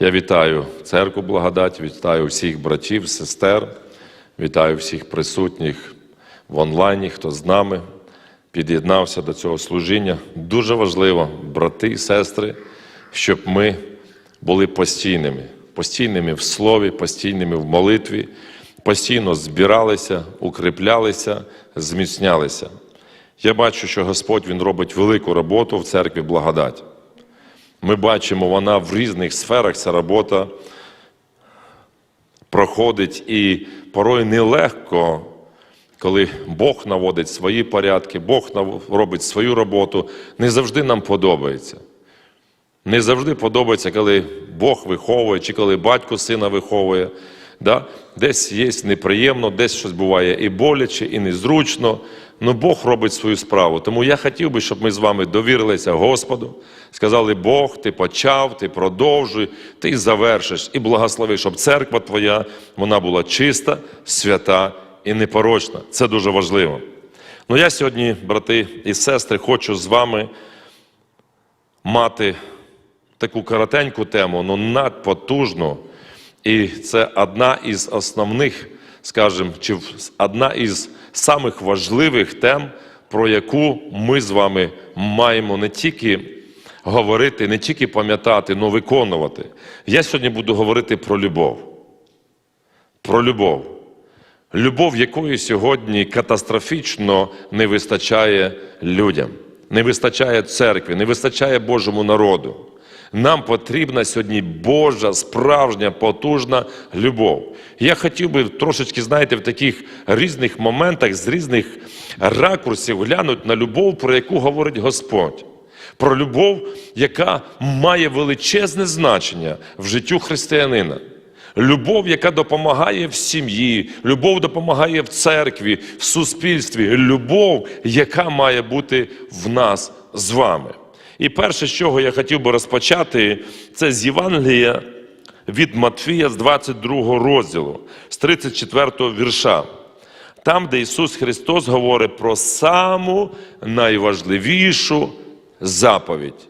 Я вітаю церкву благодать, вітаю всіх братів, сестер, вітаю всіх присутніх в онлайні, хто з нами під'єднався до цього служіння. Дуже важливо, брати і сестри, щоб ми були постійними, постійними в слові, постійними в молитві, постійно збиралися, укріплялися, зміцнялися. Я бачу, що Господь Він робить велику роботу в церкві благодать. Ми бачимо, вона в різних сферах ця робота проходить і порой нелегко, коли Бог наводить свої порядки, Бог робить свою роботу, не завжди нам подобається. Не завжди подобається, коли Бог виховує, чи коли батько сина виховує. Да? Десь є неприємно, десь щось буває і боляче, і незручно. Ну Бог робить свою справу. Тому я хотів би, щоб ми з вами довірилися Господу, сказали, Бог, ти почав, ти продовжуй, ти завершиш і благослови, щоб церква твоя вона була чиста, свята і непорочна. Це дуже важливо. Ну я сьогодні, брати і сестри, хочу з вами мати таку коротеньку тему, але надпотужну. І це одна із основних, скажімо, чи одна із самих важливих тем, про яку ми з вами маємо не тільки говорити, не тільки пам'ятати, але виконувати. Я сьогодні буду говорити про любов. Про любов. Любов, якої сьогодні катастрофічно не вистачає людям, не вистачає церкві, не вистачає Божому народу. Нам потрібна сьогодні Божа, справжня, потужна любов. Я хотів би трошечки, знаєте, в таких різних моментах, з різних ракурсів глянути на любов, про яку говорить Господь. Про любов, яка має величезне значення в життю християнина. Любов, яка допомагає в сім'ї, любов допомагає в церкві, в суспільстві, любов, яка має бути в нас з вами. І перше, з чого я хотів би розпочати, це з Євангелія від Матфія з 22 розділу, з 34 вірша. Там, де Ісус Христос говорить про саму найважливішу заповідь.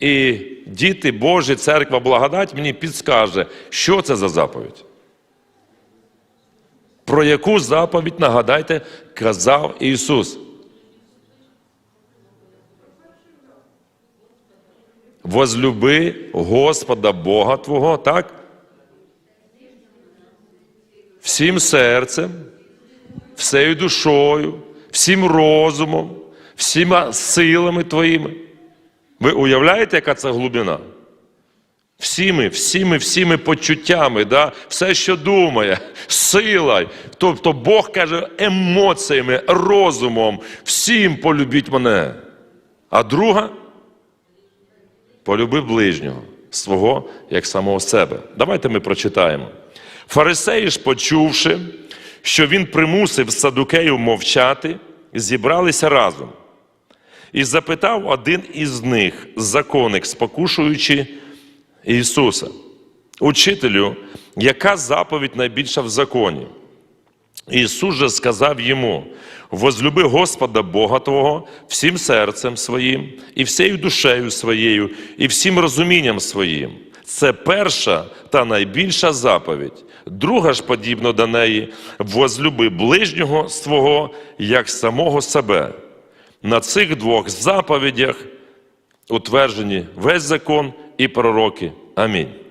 І діти Божі, церква благодать мені підскаже, що це за заповідь. Про яку заповідь, нагадайте, казав Ісус. Возлюби Господа Бога Твого, так? Всім серцем, всею душою, всім розумом, всіма силами твоїми. Ви уявляєте, яка це глибина? Всіми, всіми, всіми почуттями, да? все, що думає, сила. Тобто Бог каже емоціями, розумом, всім полюбіть мене. А друга полюби ближнього свого як самого себе. Давайте ми прочитаємо. Фарисеї ж, почувши, що він примусив садукеїв мовчати, зібралися разом. І запитав один із них, законник, спокушуючи Ісуса, учителю, яка заповідь найбільша в законі? Ісус же сказав йому: возлюби Господа Бога Твого всім серцем своїм, і всією душею своєю, і всім розумінням своїм. Це перша та найбільша заповідь. Друга ж, подібно до неї, возлюби ближнього свого як самого себе. На цих двох заповідях утверджені весь закон і пророки. Амінь.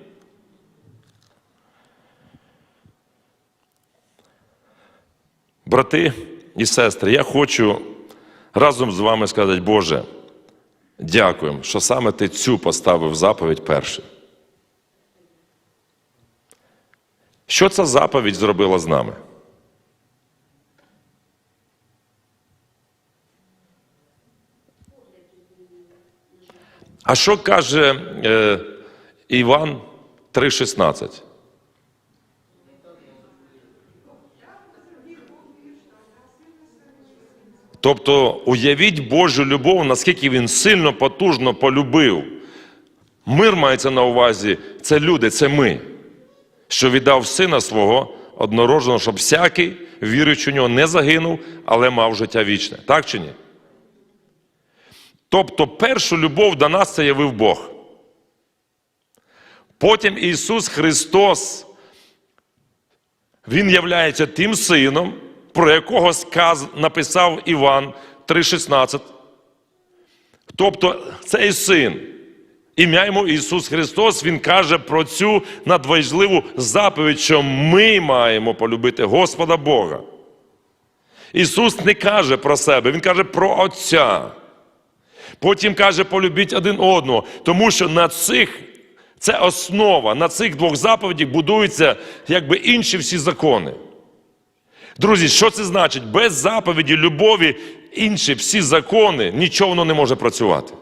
Брати і сестри, я хочу разом з вами сказати, Боже, дякуємо, що саме Ти цю поставив заповідь перше. Що ця заповідь зробила з нами? А що каже е, Іван 3,16? Тобто уявіть Божу любов, наскільки він сильно, потужно полюбив. Мир мається на увазі, це люди, це ми, що віддав сина свого однородженого, щоб всякий, віруючи в нього, не загинув, але мав життя вічне. Так чи ні? Тобто першу любов до нас це явив Бог. Потім Ісус Христос, Він являється тим сином, про якого сказ написав Іван 3,16. Тобто цей син, ім'я йому Ісус Христос, Він каже про цю надважливу заповідь, що ми маємо полюбити Господа Бога. Ісус не каже про себе, Він каже про Отця. Потім каже, полюбіть один одного, тому що на цих, це основа, на цих двох заповідях будуються якби інші всі закони. Друзі, що це значить? Без заповіді, любові, інші всі закони, нічого воно не може працювати.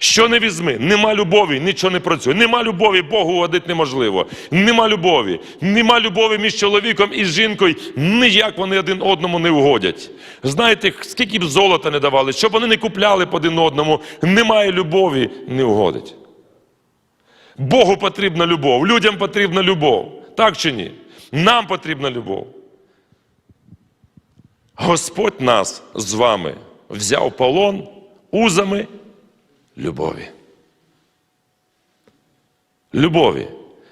Що не візьми, нема любові, нічого не працює. Нема любові, Богу угодити неможливо. Нема любові. Нема любові між чоловіком і жінкою. Ніяк вони один одному не угодять. Знаєте, скільки б золота не давали, щоб вони не купляли по один одному, немає любові, не угодить. Богу потрібна любов, людям потрібна любов. Так чи ні? Нам потрібна любов. Господь нас з вами взяв полон узами любові. Любові.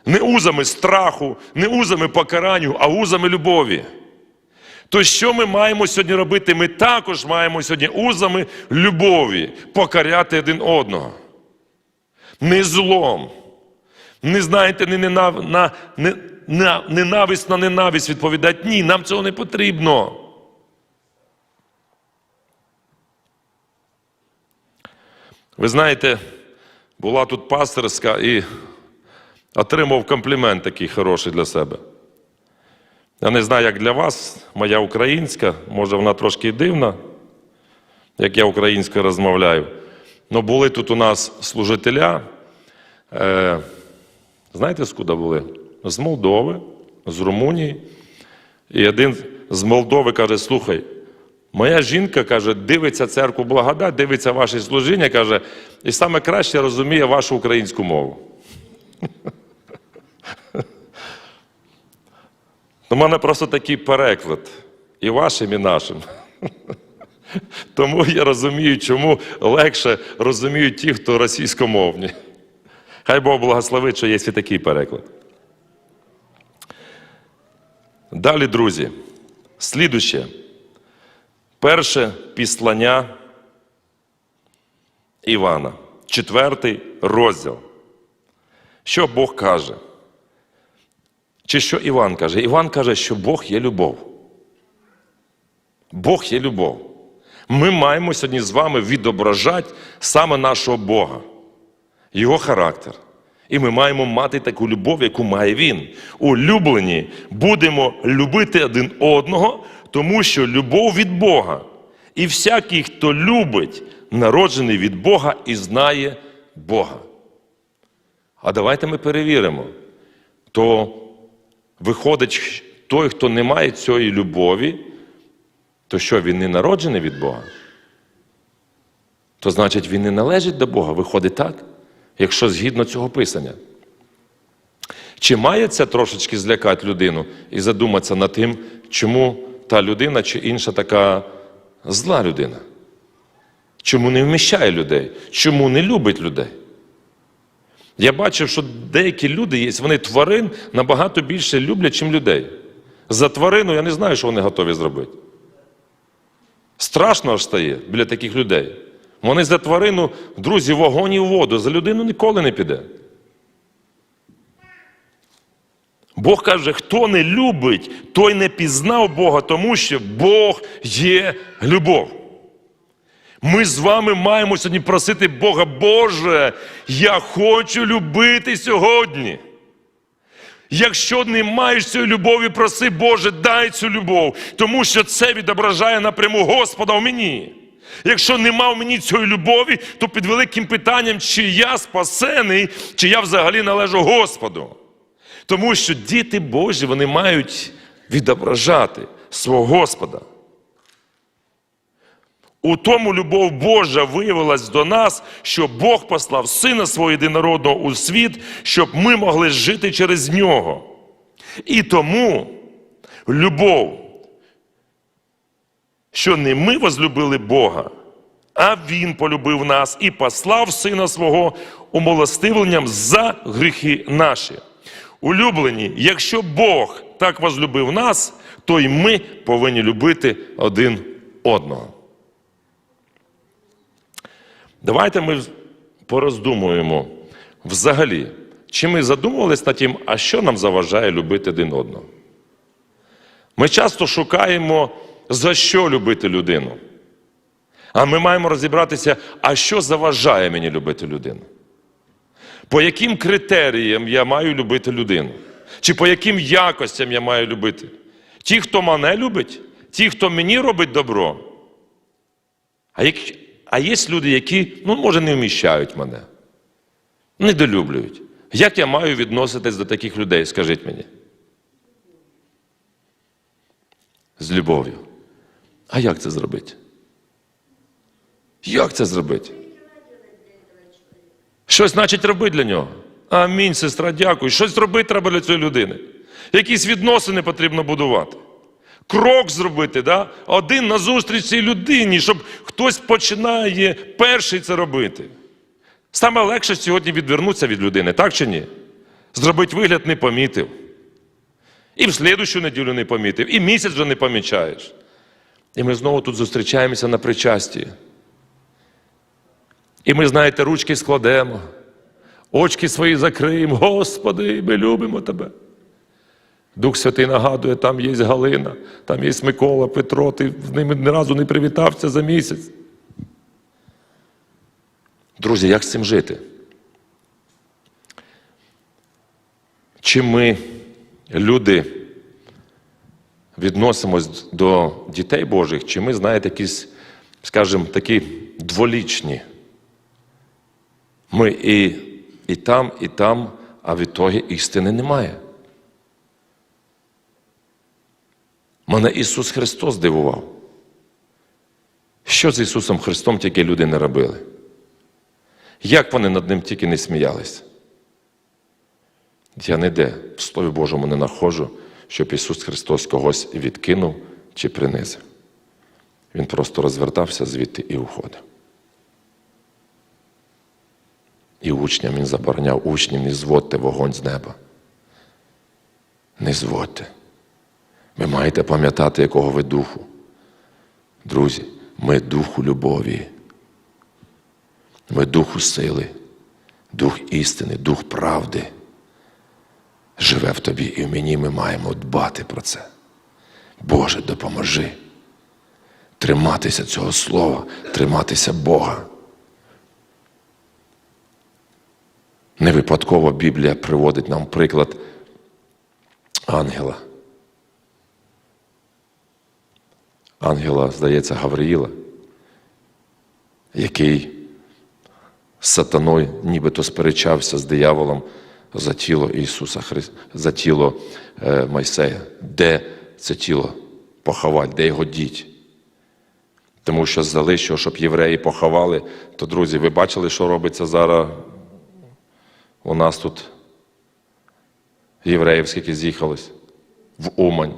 Не узами страху, не узами покаранню, а узами любові. То що ми маємо сьогодні робити? Ми також маємо сьогодні узами любові покаряти один одного. Не злом. Не знаєте, не ненав... на... не... на... ненависть на ненависть відповідати. Ні, нам цього не потрібно. Ви знаєте, була тут пасторська і отримав комплімент такий хороший для себе. Я не знаю, як для вас, моя українська, може вона трошки дивна, як я українською розмовляю. Але були тут у нас служителя. Е, знаєте, з куди були? З Молдови, з Румунії. І один з Молдови каже: слухай, Моя жінка каже, дивиться церкву благодать, дивиться ваше служіння, каже, і саме краще розуміє вашу українську мову. У мене просто такий переклад і вашим, і нашим. Тому я розумію, чому легше розуміють ті, хто російськомовні. Хай Бог благословить, що є і такий переклад. Далі, друзі, слідуще. Перше післання Івана, четвертий розділ. Що Бог каже? Чи що Іван каже? Іван каже, що Бог є любов. Бог є любов. Ми маємо сьогодні з вами відображати саме нашого Бога, Його характер. І ми маємо мати таку любов, яку має Він. Улюблені будемо любити один одного, тому що любов від Бога. І всякий, хто любить, народжений від Бога і знає Бога. А давайте ми перевіримо. То виходить, той, хто не має цієї любові, то що він не народжений від Бога? То значить, він не належить до Бога. Виходить так, якщо згідно цього писання. Чи має це трошечки злякати людину і задуматися над тим, чому та людина чи інша така зла людина? Чому не вміщає людей? Чому не любить людей? Я бачив, що деякі люди є, вони тварин набагато більше люблять, ніж людей. За тварину я не знаю, що вони готові зробити. Страшно аж стає біля таких людей. Вони за тварину, друзі, вогонь і воду, за людину ніколи не піде. Бог каже, хто не любить, той не пізнав Бога, тому що Бог є любов. Ми з вами маємо сьогодні просити Бога, Боже, я хочу любити сьогодні. Якщо не маєш цієї любові, проси, Боже, дай цю любов, тому що це відображає напряму Господа в мені. Якщо нема в мені цієї любові, то під великим питанням, чи я спасений, чи я взагалі належу Господу. Тому що діти Божі вони мають відображати свого Господа. У тому любов Божа виявилась до нас, що Бог послав Сина свого єдинородного у світ, щоб ми могли жити через нього. І тому любов, що не ми возлюбили Бога, А Він полюбив нас і послав Сина свого умилостивленням за гріхи наші. Улюблені, якщо Бог так возлюбив нас, то й ми повинні любити один одного. Давайте ми пороздумуємо взагалі, чи ми задумувались над тим, а що нам заважає любити один одного. Ми часто шукаємо, за що любити людину. А ми маємо розібратися, а що заважає мені любити людину. По яким критеріям я маю любити людину? Чи по яким якостям я маю любити? Ті, хто мене любить, ті, хто мені робить добро. А, як, а є люди, які, ну, може, не вміщають мене, недолюблюють. Як я маю відноситись до таких людей, скажіть мені? З любов'ю. А як це зробити? Як це зробити? Щось значить робити для нього. Амінь, сестра, дякую. Щось робити треба для цієї людини. Якісь відносини потрібно будувати. Крок зробити, да? один назустріч цій людині, щоб хтось починає перший це робити. Саме легше сьогодні відвернутися від людини, так чи ні? Зробити вигляд не помітив. І в слідущу неділю не помітив, і місяць вже не помічаєш. І ми знову тут зустрічаємося на причасті. І ми, знаєте, ручки складемо, очки свої закриємо. Господи, ми любимо тебе. Дух Святий нагадує, там є Галина, там є Микола, Петро, ти з ними ні разу не привітався за місяць. Друзі, як з цим жити? Чи ми, люди, відносимось до дітей Божих, чи ми, знаєте, якісь, скажімо, такі дволічні? Ми і, і там, і там, а в ітогі істини немає. Мене Ісус Христос здивував. Що з Ісусом Христом тільки люди не робили? Як вони над ним тільки не сміялись? Я ніде в Слові Божому не находжу, щоб Ісус Христос когось відкинув чи принизив. Він просто розвертався звідти і уходив. І учням він забороняв учням не зводьте вогонь з неба. Не зводьте. Ви маєте пам'ятати, якого ви духу. Друзі, ми духу любові. Ми духу сили, дух істини, дух правди. Живе в тобі і в мені ми маємо дбати про це. Боже, допоможи. Триматися цього слова, триматися Бога. Не випадково Біблія приводить нам приклад ангела. Ангела, здається, Гавриїла, який з сатаною нібито сперечався з дияволом за тіло Ісуса Христа, за тіло е, Майсея. Де це тіло поховати, де його діть? Тому що залишив, щоб євреї поховали, то, друзі, ви бачили, що робиться зараз у нас тут євреїв, скільки з'їхалось в Умань.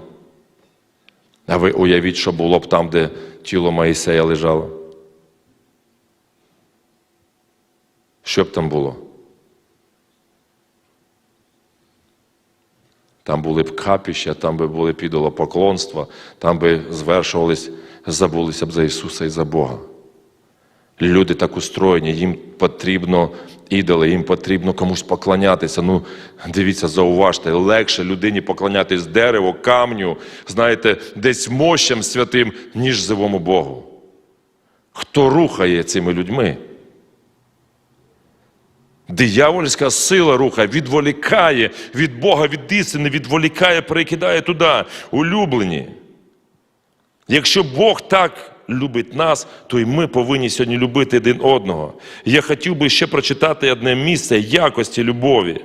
А ви уявіть, що було б там, де тіло Моїсея лежало. Що б там було? Там були б капіща, там би були підолопоклонства, там би звершувались, забулися б за Ісуса і за Бога. Люди так устроєні, їм потрібно ідоли, їм потрібно комусь поклонятися. Ну, дивіться, зауважте, легше людині поклонятись дереву, камню, знаєте, десь мощам святим, ніж живому Богу. Хто рухає цими людьми? Диявольська сила рухає, відволікає від Бога, від істини, відволікає, перекидає туди, улюблені. Якщо Бог так любить нас, то й ми повинні сьогодні любити один одного. Я хотів би ще прочитати одне місце якості любові.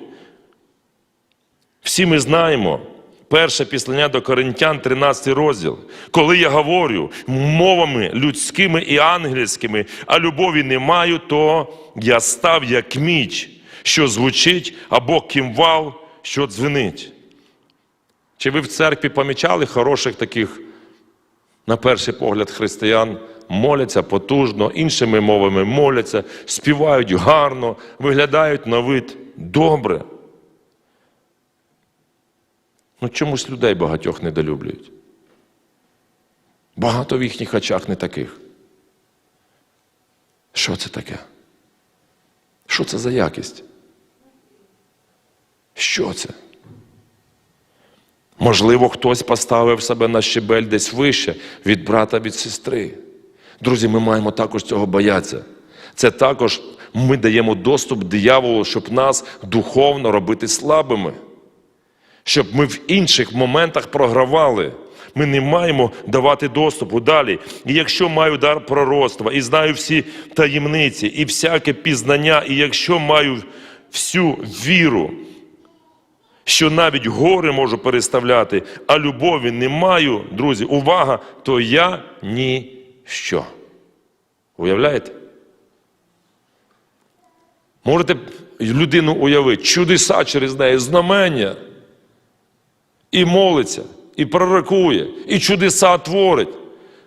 Всі ми знаємо. Перше післання до Коринтян, 13 розділ. Коли я говорю мовами людськими і ангельськими, а любові не маю, то я став як міч, що звучить, або кімвал, що дзвенить. Чи ви в церкві помічали хороших таких на перший погляд християн моляться потужно, іншими мовами моляться, співають гарно, виглядають на вид добре. Ну чомусь людей багатьох недолюблюють. Багато в їхніх очах не таких. Що це таке? Що це за якість? Що це? Можливо, хтось поставив себе на щебель десь вище від брата, від сестри. Друзі, ми маємо також цього боятися. Це також ми даємо доступ дияволу, щоб нас духовно робити слабими, щоб ми в інших моментах програвали. Ми не маємо давати доступу далі. І якщо маю дар пророцтва, і знаю всі таємниці, і всяке пізнання, і якщо маю всю віру, що навіть гори можу переставляти, а любові не маю, друзі, увага, то я ніщо. Уявляєте? Можете людину уявити, чудеса через неї, знамення. І молиться, і пророкує, і чудеса творить.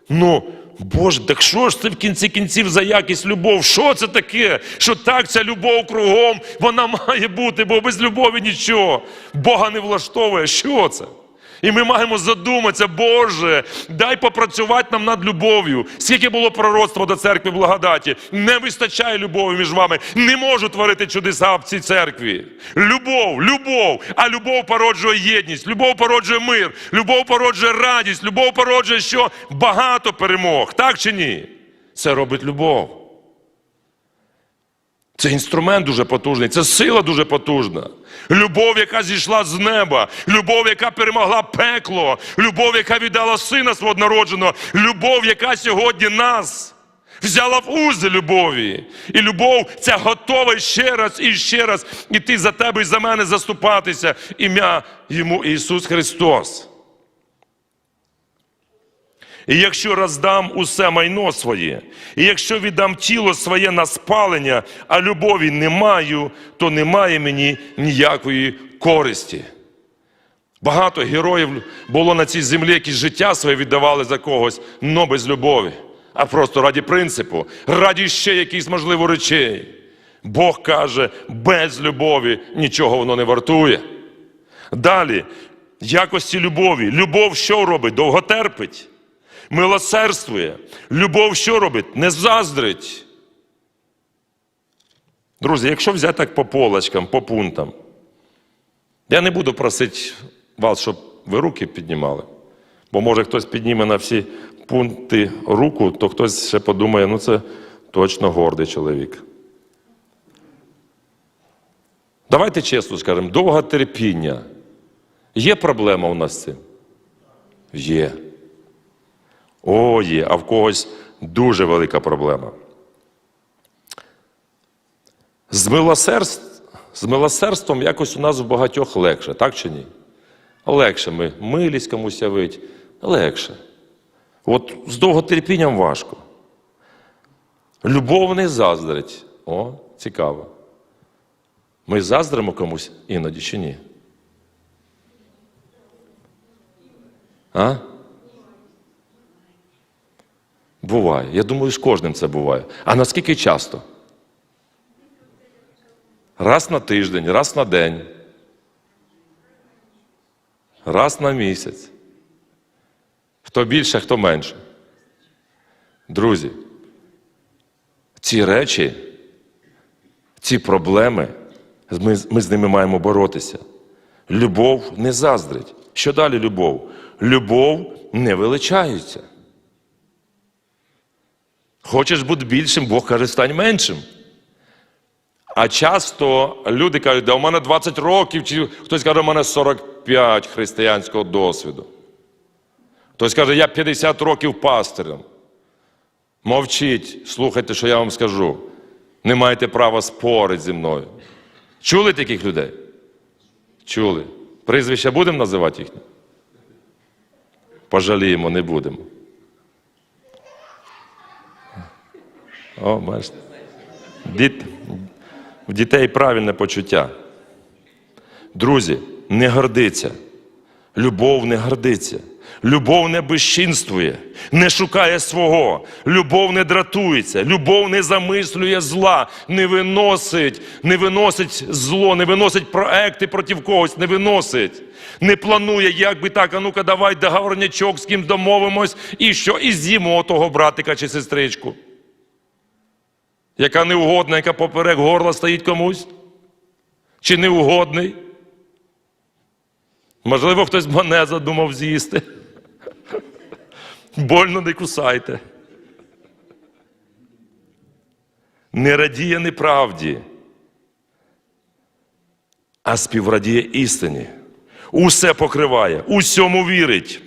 Ну, Боже, так що ж це в кінці кінців за якість любов? Що це таке? Що так ця любов кругом, вона має бути, бо без любові нічого. Бога не влаштовує. Що це? І ми маємо задуматися, Боже, дай попрацювати нам над любов'ю. Скільки було пророцтва до церкви благодаті, не вистачає любові між вами. Не можу творити чудеса в цій церкві. Любов, любов, а любов породжує єдність, любов породжує мир, любов породжує радість, любов породжує що багато перемог. Так чи ні? Це робить любов. Це інструмент дуже потужний, це сила дуже потужна. Любов, яка зійшла з неба, любов, яка перемогла пекло, любов, яка віддала сина свого народженого, любов, яка сьогодні нас взяла в узи любові. І любов ця готова ще раз і ще раз іти за тебе і за мене заступатися. Ім'я йому Ісус Христос. І якщо роздам усе майно своє, і якщо віддам тіло своє на спалення, а любові не маю, то немає мені ніякої користі. Багато героїв було на цій землі, які життя своє віддавали за когось, но без любові, а просто раді принципу, раді ще якихось, можливо, речей. Бог каже, без любові нічого воно не вартує. Далі, якості любові. Любов що робить? Довго терпить милосердствує. Любов що робить? Не заздрить. Друзі, якщо взяти так по полочкам, по пунктам, я не буду просити вас, щоб ви руки піднімали. Бо може хтось підніме на всі пункти руку, то хтось ще подумає, ну це точно гордий чоловік. Давайте чесно скажемо, довге терпіння. Є проблема у нас з цим? Є. О, є, а в когось дуже велика проблема. З, милосердств, з милосердством якось у нас в багатьох легше, так чи ні? Легше ми милість комусь явить, легше. От з довготерпінням важко. Любов не заздрить. О, цікаво. Ми заздримо комусь іноді чи ні? А? Буває. Я думаю, з кожним це буває. А наскільки часто? Раз на тиждень, раз на день. Раз на місяць. Хто більше, хто менше. Друзі, ці речі, ці проблеми, ми, ми з ними маємо боротися. Любов не заздрить. Що далі любов? Любов не величається. Хочеш бути більшим, Бог каже, стань меншим. А часто люди кажуть, да у мене 20 років, чи хтось каже, у мене 45 християнського досвіду. Хтось каже, я 50 років пастирем. Мовчіть, слухайте, що я вам скажу. Не маєте права спорити зі мною. Чули таких людей? Чули. Прізвища будемо називати їхні? Пожаліємо, не будемо. О, бачите. Діт... В дітей правильне почуття. Друзі, не гордиться. Любов не гордиться. Любов не безчинствує, не шукає свого, любов не дратується, любов не замислює зла, не виносить, не виносить зло, не виносить проекти проти когось, не виносить, не планує, як би так, а ну-ка, давай договорнячок, з ким домовимось, і що, і з'їмо того братика чи сестричку. Яка неугодна, яка поперек горла стоїть комусь? Чи неугодний? Можливо, хтось мене задумав з'їсти. Больно не кусайте. Не радіє неправді, а співрадіє істині. Усе покриває, усьому вірить,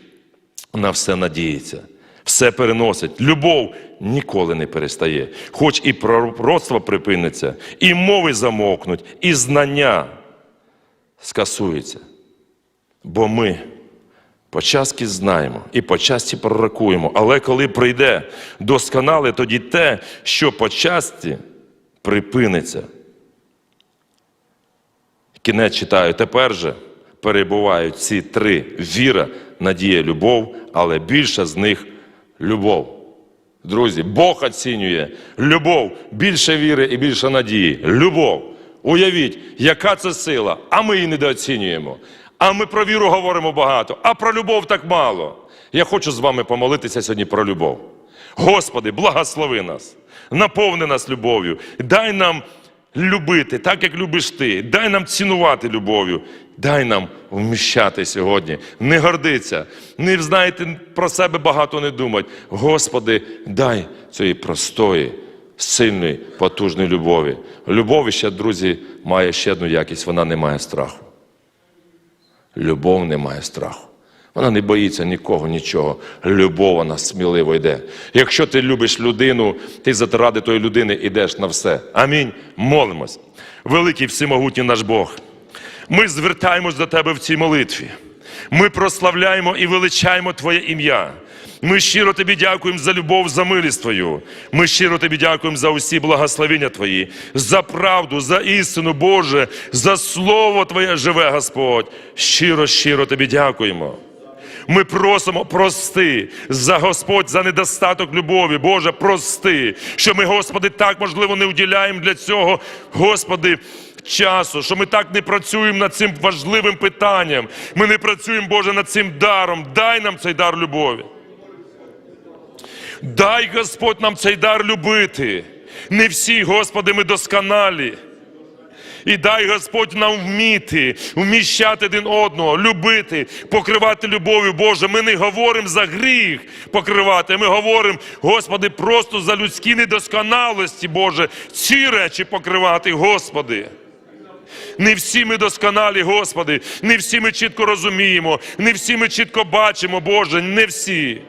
на все надіється, все переносить. Любов ніколи не перестає. Хоч і пророцтво припиниться, і мови замовкнуть, і знання скасуються. Бо ми почаски знаємо і почасті пророкуємо, але коли прийде досконале, тоді те, що почасті припиниться. Кінець читаю, тепер же перебувають ці три віра, надія, любов, але більше з них любов. Друзі, Бог оцінює любов, більше віри і більше надії. Любов. Уявіть, яка це сила, а ми її недооцінюємо. А ми про віру говоримо багато, а про любов так мало. Я хочу з вами помолитися сьогодні про любов. Господи, благослови нас, наповни нас любов'ю, дай нам любити так, як любиш ти. Дай нам цінувати любов'ю. Дай нам вміщати сьогодні, не гордиться, не знаєте про себе багато не думати. Господи, дай цієї простої, сильної, потужної любові. Любов ще, друзі, має ще одну якість, вона не має страху. Любов не має страху. Вона не боїться нікого, нічого. Любов вона сміливо йде. Якщо ти любиш людину, ти заради тої людини йдеш на все. Амінь. Молимось. Великий всемогутній наш Бог. Ми звертаємось до Тебе в цій молитві. Ми прославляємо і величаємо Твоє ім'я. Ми щиро тобі дякуємо за любов, за милість Твою. Ми щиро тобі дякуємо за усі благословення Твої, за правду, за істину, Боже, за слово Твоє живе, Господь. Щиро, щиро тобі дякуємо. Ми просимо прости за Господь, за недостаток любові. Боже, прости, що ми, Господи, так можливо не уділяємо для цього, Господи. Часу, що ми так не працюємо над цим важливим питанням. Ми не працюємо, Боже, над цим даром. Дай нам цей дар любові. Дай Господь нам цей дар любити. Не всі, Господи, ми досконалі. І дай Господь нам вміти, вміщати один одного, любити, покривати любов'ю. Боже, ми не говоримо за гріх покривати, ми говоримо, Господи, просто за людські недосконалості, Боже, ці речі покривати, Господи. Не всі ми досконалі, Господи, не всі ми чітко розуміємо, не всі ми чітко бачимо, Боже, не всі.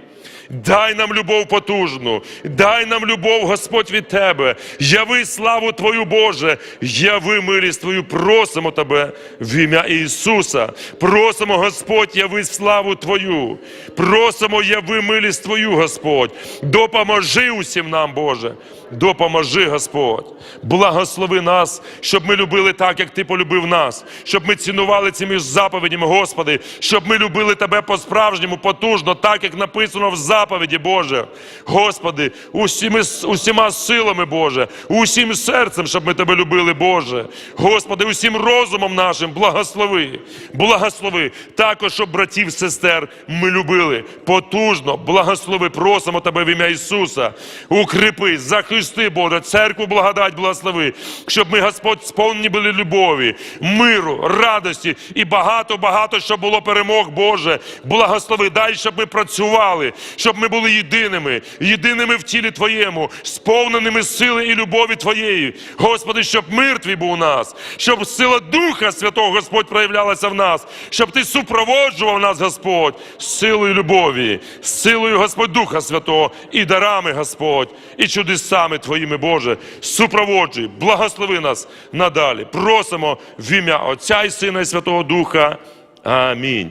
Дай нам любов потужну, дай нам любов, Господь, від Тебе. Яви славу Твою, Боже, яви милість Твою, просимо Тебе в ім'я Ісуса. Просимо, Господь, яви славу Твою. Просимо, яви милість Твою, Господь. Допоможи усім нам, Боже. Допоможи, Господь. Благослови нас, щоб ми любили так, як Ти полюбив нас, щоб ми цінували цими ж заповідями, Господи, щоб ми любили Тебе по-справжньому, потужно, так як написано в заповіді, Боже. Господи, усіми, усіма силами, Боже, усім серцем, щоб ми Тебе любили, Боже. Господи, усім розумом нашим благослови, благослови. Також, щоб братів, сестер ми любили потужно, благослови, просимо Тебе в ім'я Ісуса. Укріпи, захисти, Боже, церкву благодать, благослови, щоб ми, Господь, сповнені були любові, миру, радості і багато-багато, щоб було перемог, Боже. Благослови, дай, щоб ми працювали, щоб ми були єдиними, єдиними в тілі Твоєму, сповненими сили і любові Твоєї. Господи, щоб мир Твій був у нас, щоб сила Духа Святого Господь проявлялася в нас, щоб Ти супроводжував нас, Господь, силою любові, силою Господь Духа Святого і дарами, Господь, і чудесами Твоїми, Боже, супроводжуй, благослови нас надалі. Просимо в ім'я Отця і Сина і Святого Духа. Амінь.